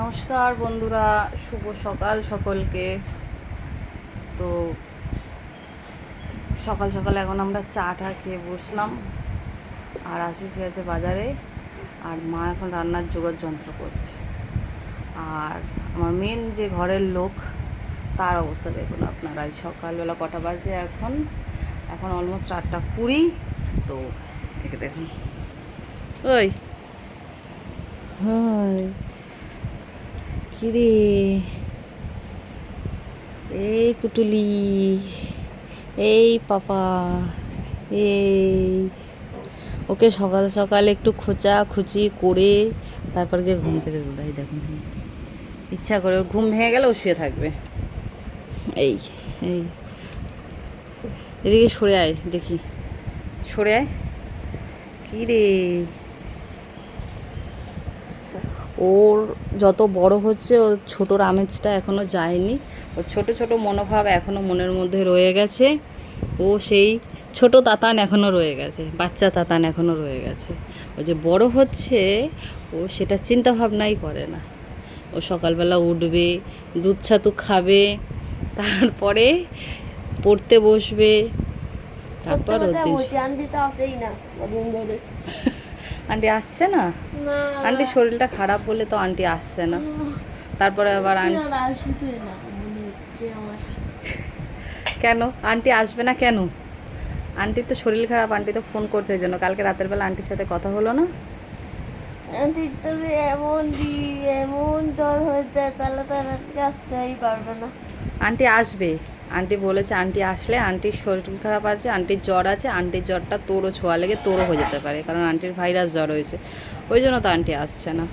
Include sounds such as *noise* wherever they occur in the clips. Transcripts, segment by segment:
নমস্কার বন্ধুরা শুভ সকাল সকলকে। তো সকাল সকাল এখন আমরা চা টা খেয়ে বসলাম আর আশিস গেছে বাজারে আর মা এখন রান্নার জোগাড় যন্ত্র করছে। আর আমার মেন যে ঘরের লোক তার অবস্থা দেখুন আপনারা। সকালবেলা কটা বাজে এখন? এখন অলমোস্ট আটটা কুড়ি তো একে দেখুন। ওই। হাই। কিরে? এই পুটুলি এই পাপা, এই। ওকে সকাল সকাল একটু খোঁচা খুচি করে তারপর গিয়ে ঘুম থেকে হয় দেখুন ইচ্ছা করে ওর ঘুম ভেঙে গেলে ও শুয়ে থাকবে। এই এই। এদিকে সরে আয়, দেখি। সরে আয়? কী রে ওর যত বড় হচ্ছে ওর ছোটোর আমেজটা এখনও যায়নি। ওর ছোট ছোট মনোভাব এখনও মনের মধ্যে রয়ে গেছে। ও সেই ছোট তাতান এখনও রয়ে গেছে বাচ্চা তাতান এখনও রয়ে গেছে। ও যে বড় হচ্ছে ও সেটা চিন্তা ভাবনাই করে না। ও সকালবেলা উঠবে দুধ ছাতু খাবে তারপরে পড়তে বসবে। তারপর ওর দিন আন্টি না আন্টি আসছে না? আন্টির শরীরটা খারাপ বলে তো আন্টি আসছে না। তারপরে আবার আন্টি আর আসবে না মনে *laughs* কেন? আন্টি আসবে না কেন? আন্টির তো শরীর খারাপ আন্টি তো ফোন করছে ওই জন্য। কালকে রাতের বেলা আন্টির সাথে কথা হলো না? এমন এমন জ্বর হয়ে যায় তাহলে তার আজকে আসতেই পারবে না। আন্টি আসবে? আন্টি বলেছে আন্টি আসলে আন্টির শরীর খারাপ আছে আন্টির জ্বর আছে আন্টির জ্বরটা তোরও ছোঁয়া লেগে তোরও হয়ে যেতে পারে কারণ আন্টির ভাইরাস জ্বর হয়েছে। ওই জন্য তো আন্টি আসছে না।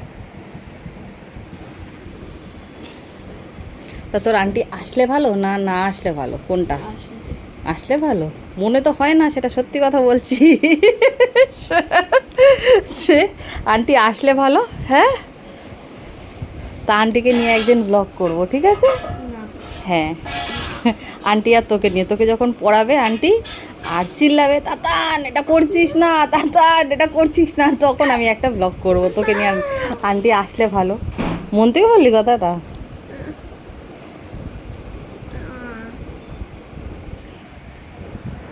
তা তোর আন্টি আসলে ভালো না না আসলে ভালো? কোনটা? আসলে ভালো? মনে তো হয় না সেটা সত্যি কথা বলছি। সে আন্টি আসলে ভালো? হ্যাঁ? তা আন্টিকে নিয়ে একদিন ব্লগ করব ঠিক আছে? হ্যাঁ। আন্টি আর তোকে নিয়ে। তোকে যখন পড়াবে আন্টি, আর চিল্লাবে, তাতান, এটা করছিস না, তাতান, এটা করছিস না। তখন আমি একটা ব্লগ করব। তোকে নিয়ে আন্টি আসলে ভালো। মন থেকে বললি কথাটা?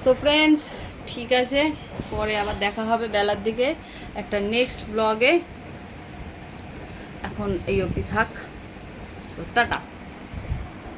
সো ফ্রেন্ডস ঠিক আছে। পরে আবার দেখা হবে বেলার দিকে একটা নেক্সট ব্লগে এখন এই অবধি থাক। টাটা।